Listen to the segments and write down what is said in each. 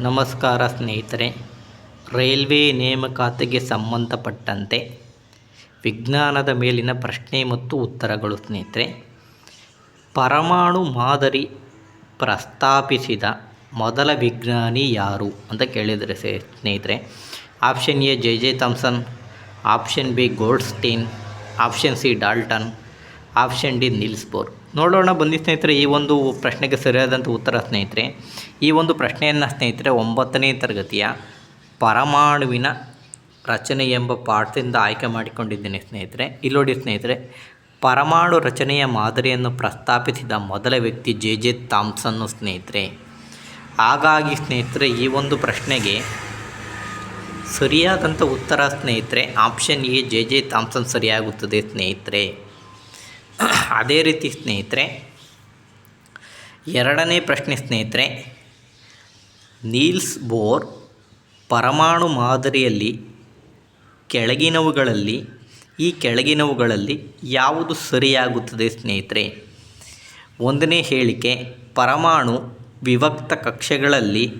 ನಮಸ್ಕಾರ ಸ್ನೇಹಿತರೆ. ರೈಲ್ವೆ ನೇಮಕಾತಿಗೆ ಸಂಬಂಧಪಟ್ಟಂತೆ ವಿಜ್ಞಾನದ ಮೇಲಿನ ಪ್ರಶ್ನೆ ಮತ್ತು ಉತ್ತರಗಳು ಸ್ನೇಹಿತರೆ. ಪರಮಾಣು ಮಾದರಿ ಪ್ರಸ್ತಾಪಿಸಿದ ಮೊದಲ ವಿಜ್ಞಾನಿ ಯಾರು ಅಂತ ಕೇಳಿದರೆ ಸ್ನೇಹಿತರೆ. Option A J J Thomson, option B Goldstein, option C Dalton option D ನಿಲ್ಲಿಸ್ಬೋದು. ನೋಡೋಣ ಬನ್ನಿ ಸ್ನೇಹಿತರೆ, ಈ ಒಂದು ಪ್ರಶ್ನೆಗೆ ಸರಿಯಾದಂಥ ಉತ್ತರ ಸ್ನೇಹಿತರೆ. ಈ ಒಂದು ಪ್ರಶ್ನೆಯನ್ನು ಸ್ನೇಹಿತರೆ, ಒಂಬತ್ತನೇ ತರಗತಿಯ ಪರಮಾಣುವಿನ ರಚನೆ ಎಂಬ ಪಾಠದಿಂದ ಆಯ್ಕೆ ಮಾಡಿಕೊಂಡಿದ್ದೇನೆ ಸ್ನೇಹಿತರೆ. ಇಲ್ಲಿ ನೋಡಿ ಸ್ನೇಹಿತರೆ, ಪರಮಾಣು ರಚನೆಯ ಮಾದರಿಯನ್ನು ಪ್ರಸ್ತಾಪಿಸಿದ ಮೊದಲ ವ್ಯಕ್ತಿ ಜೆ ಜೆ ಥಾಮ್ಸನ್ನು ಸ್ನೇಹಿತರೆ. ಹಾಗಾಗಿ ಸ್ನೇಹಿತರೆ, ಈ ಒಂದು ಪ್ರಶ್ನೆಗೆ ಸರಿಯಾದಂಥ ಉತ್ತರ ಸ್ನೇಹಿತರೆ, option A J J Thomson ಸರಿಯಾಗುತ್ತದೆ ಸ್ನೇಹಿತರೆ. ಅದೇ ರೀತಿ ಸ್ನೇಹಿತರೆ, ಎರಡನೇ ಪ್ರಶ್ನೆ ಸ್ನೇಹಿತರೆ, ನೀಲ್ಸ್ ಬೋರ್ ಪರಮಾಣು ಮಾದರಿಯಲ್ಲಿ ಕೆಳಗಿನವುಗಳಲ್ಲಿ, ಈ ಕೆಳಗಿನವುಗಳಲ್ಲಿ ಯಾವುದು ಸರಿಯಾಗುತ್ತದೆ ಸ್ನೇಹಿತರೆ? ಒಂದನೇ ಹೇಳಿಕೆ, ಪರಮಾಣು ವಿವಕ್ತ ಕಕ್ಷೆಗಳಲ್ಲಿ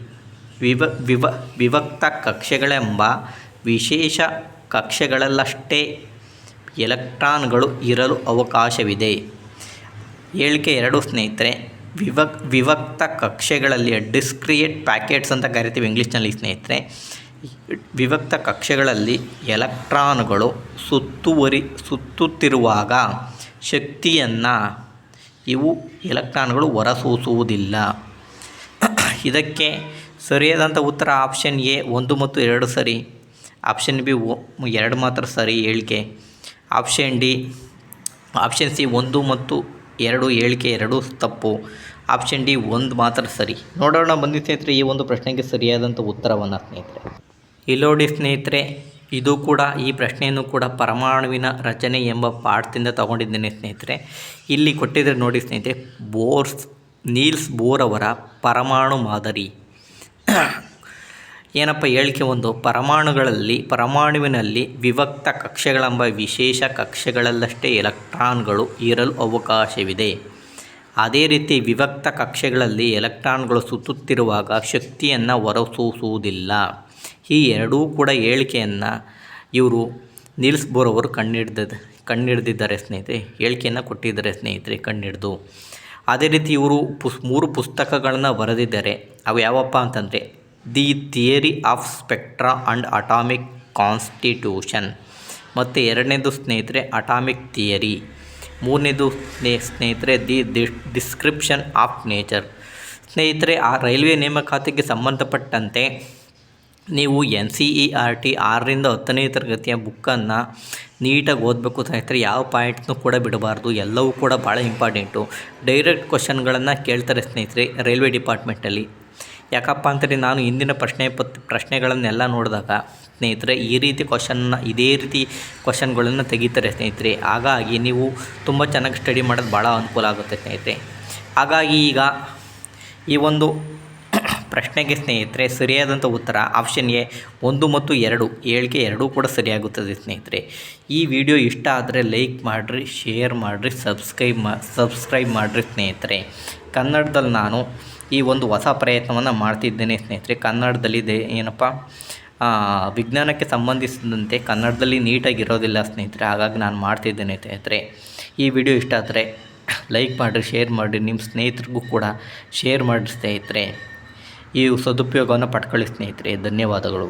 ವಿವ ವಿವ ವಿಭಕ್ತ ಕಕ್ಷೆಗಳೆಂಬ ವಿಶೇಷ ಕಕ್ಷೆಗಳಲ್ಲಷ್ಟೇ ಎಲೆಕ್ಟ್ರಾನ್ಗಳು ಇರಲು ಅವಕಾಶವಿದೆ. ಹೇಳಿಕೆ ಎರಡು ಸ್ನೇಹಿತರೆ, ವಿವಕ್, ವಿವಕ್ತ ಕಕ್ಷೆಗಳಲ್ಲಿ ಡಿಸ್ಕ್ರಿಯೇಟ್ ಪ್ಯಾಕೆಟ್ಸ್ ಅಂತ ಕರಿತೀವಿ ಇಂಗ್ಲೀಷ್ನಲ್ಲಿ ಸ್ನೇಹಿತರೆ. ವಿವಕ್ತ ಕಕ್ಷೆಗಳಲ್ಲಿ ಎಲೆಕ್ಟ್ರಾನ್ಗಳು ಸುತ್ತುವರಿ, ಸುತ್ತುತ್ತಿರುವಾಗ ಶಕ್ತಿಯನ್ನು ಇವು ಎಲೆಕ್ಟ್ರಾನ್ಗಳು ಹೊರಸೂಸುವುದಿಲ್ಲ. ಇದಕ್ಕೆ ಸರಿಯಾದಂಥ ಉತ್ತರ ಆಪ್ಷನ್ ಎ ಒಂದು ಮತ್ತು ಎರಡು ಸರಿ, ಆಪ್ಷನ್ ಬಿ ಎರಡು ಮಾತ್ರ ಸರಿ ಹೇಳಿಕೆ ಆಪ್ಷನ್ ಡಿ, ಆಪ್ಷನ್ ಸಿ ಒಂದು ಮತ್ತು ಎರಡು ಹೇಳಿಕೆ ಎರಡು ತಪ್ಪು. ಆಪ್ಷನ್ ಡಿ ಒಂದು ಮಾತ್ರ ಸರಿ. ನೋಡೋಣ ಬಂದಿ ಸ್ನೇಹಿತರೆ, ಈ ಒಂದು ಪ್ರಶ್ನೆಗೆ ಸರಿಯಾದಂಥ ಉತ್ತರವನ್ನು ಸ್ನೇಹಿತರೆ. ಇಲ್ಲೋಡಿ ಸ್ನೇಹಿತರೆ, ಇದು ಕೂಡ ಈ ಪ್ರಶ್ನೆಯನ್ನು ಕೂಡ ಪರಮಾಣುವಿನ ರಚನೆ ಎಂಬ ಪಾಠದಿಂದ ತಗೊಂಡಿದ್ದೇನೆ ಸ್ನೇಹಿತರೆ. ಇಲ್ಲಿ ಕೊಟ್ಟಿದ್ದರೆ ನೋಡಿ ಸ್ನೇಹಿತರೆ, ಬೋರ್ಸ್, ನೀಲ್ಸ್ ಬೋರ್ ಅವರ ಪರಮಾಣು ಮಾದರಿ. ಏನಪ್ಪ ಹೇಳಿಕೆ ಒಂದು ಪರಮಾಣುಗಳಲ್ಲಿ, ಪರಮಾಣುವಿನಲ್ಲಿ ವಿವಕ್ತ ಕಕ್ಷೆಗಳೆಂಬ ವಿಶೇಷ ಕಕ್ಷೆಗಳಲ್ಲಷ್ಟೇ ಎಲೆಕ್ಟ್ರಾನ್ಗಳು ಇರಲು ಅವಕಾಶವಿದೆ. ಅದೇ ರೀತಿ ವಿವಕ್ತ ಕಕ್ಷೆಗಳಲ್ಲಿ ಎಲೆಕ್ಟ್ರಾನ್ಗಳು ಸುತ್ತುತ್ತಿರುವಾಗ ಶಕ್ತಿಯನ್ನು ಹೊರಸೂಸುವುದಿಲ್ಲ. ಈ ಎರಡೂ ಕೂಡ ಹೇಳಿಕೆಯನ್ನು ಇವರು ನಿಲ್ಸ್ ಬೋರ್ ಅವರು ಕಣ್ಣಿಡ್ದ ಕಣ್ಣಿಡ್ದಿದ್ದಾರೆ ಸ್ನೇಹಿತರೆ, ಹೇಳಿಕೆಯನ್ನು ಕೊಟ್ಟಿದ್ದಾರೆ ಸ್ನೇಹಿತರೆ ಕಣ್ಣಿಡ್ದು. ಅದೇ ರೀತಿ ಇವರು ಪುಸ್ ಮೂರು ಪುಸ್ತಕಗಳನ್ನು ಬರೆದಿದ್ದಾರೆ. ಅವು ಯಾವಪ್ಪ ಅಂತಂದರೆ the theory of spectra and atomic constitution. ಮತ್ತು ಎರಡನೇದು ಸ್ನೇಹಿತರೆ, ಅಟಾಮಿಕ್ ಥಿಯರಿ. ಮೂರನೇದು ಸ್ನೇ, ಸ್ನೇಹಿತರೆ, ದಿ ಡಿಸ್ಕ್ರಿಪ್ಷನ್ ಆಫ್ ನೇಚರ್. ಸ್ನೇಹಿತರೆ, ಆ ರೈಲ್ವೆ ನೇಮಕಾತಿಗೆ ಸಂಬಂಧಪಟ್ಟಂತೆ ನೀವು N C E R T ಆರರಿಂದ ಹತ್ತನೇ ತರಗತಿಯ ಬುಕ್ಕನ್ನು ನೀಟಾಗಿ ಓದಬೇಕು ಸ್ನೇಹಿತರೆ. ಯಾವ ಪಾಯಿಂಟ್ನೂ ಕೂಡ ಬಿಡಬಾರ್ದು. ಎಲ್ಲವೂ ಕೂಡ ಭಾಳ ಇಂಪಾರ್ಟೆಂಟು. ಡೈರೆಕ್ಟ್ ಕ್ವಶನ್ಗಳನ್ನು ಕೇಳ್ತಾರೆ ಸ್ನೇಹಿತರೆ ರೈಲ್ವೆ ಡಿಪಾರ್ಟ್ಮೆಂಟಲ್ಲಿ. ಯಾಕಪ್ಪ ಅಂತೇಳಿ ನಾನು ಇಂದಿನ ಪ್ರಶ್ನೆ ಪತ್, ಪ್ರಶ್ನೆಗಳನ್ನೆಲ್ಲ ನೋಡಿದಾಗ, ಸ್ನೇಹಿತರೆ, ಈ ರೀತಿ ಕ್ವಶನ್ನ ಇದೇ ರೀತಿ ಕ್ವಶನ್ಗಳನ್ನು ತೆಗಿತಾರೆ ಸ್ನೇಹಿತರೆ. ಹಾಗಾಗಿ ನೀವು ತುಂಬ ಚೆನ್ನಾಗಿ ಸ್ಟಡಿ ಮಾಡೋದು ಭಾಳ ಅನುಕೂಲ ಆಗುತ್ತೆ ಸ್ನೇಹಿತರೆ. ಹಾಗಾಗಿ ಈಗ ಈ ಒಂದು ಪ್ರಶ್ನೆಗೆ ಸ್ನೇಹಿತರೆ ಸರಿಯಾದಂಥ ಉತ್ತರ ಆಪ್ಷನ್ ಎ, ಒಂದು ಮತ್ತು ಎರಡು ಹೇಳಿಕೆ ಎರಡೂ ಕೂಡ ಸರಿಯಾಗುತ್ತದೆ ಸ್ನೇಹಿತರೆ. ಈ ವಿಡಿಯೋ ಇಷ್ಟ ಆದರೆ ಲೈಕ್ ಮಾಡಿರಿ ಶೇರ್ ಮಾಡಿರಿ ಸಬ್ಸ್ಕ್ರೈಬ್ ಮಾ ಸಬ್ಸ್ಕ್ರೈಬ್ ಮಾಡಿರಿ ಸ್ನೇಹಿತರೆ. ಕನ್ನಡದಲ್ಲಿ ನಾನು ಈ ಒಂದು ಹೊಸ ಪ್ರಯತ್ನವನ್ನು ಮಾಡ್ತಿದ್ದೇನೆ ಸ್ನೇಹಿತರೆ. ಕನ್ನಡದಲ್ಲಿ ದೇ ಏನಪ್ಪ ವಿಜ್ಞಾನಕ್ಕೆ ಸಂಬಂಧಿಸಿದಂತೆ ಕನ್ನಡದಲ್ಲಿ ನೀಟಾಗಿ ಇರೋದಿಲ್ಲ ಸ್ನೇಹಿತರೆ. ಹಾಗಾಗಿ ನಾನು ಮಾಡ್ತಿದ್ದೇನೆ ಸ್ನೇಹಿತರೆ. ಈ ವಿಡಿಯೋ ಇಷ್ಟ ಆದರೆ ಲೈಕ್ ಮಾಡಿರಿ, ಶೇರ್ ಮಾಡಿರಿ ನಿಮ್ಮ ಸ್ನೇಹಿತರಿಗೂ ಕೂಡ ಶೇರ್ ಮಾಡಿರಿ ಸ್ನೇಹಿತರೆ. ಈ ಸದುಪಯೋಗವನ್ನು ಪಟ್ಕೊಳ್ಳಿ ಸ್ನೇಹಿತರೆ. ಧನ್ಯವಾದಗಳು.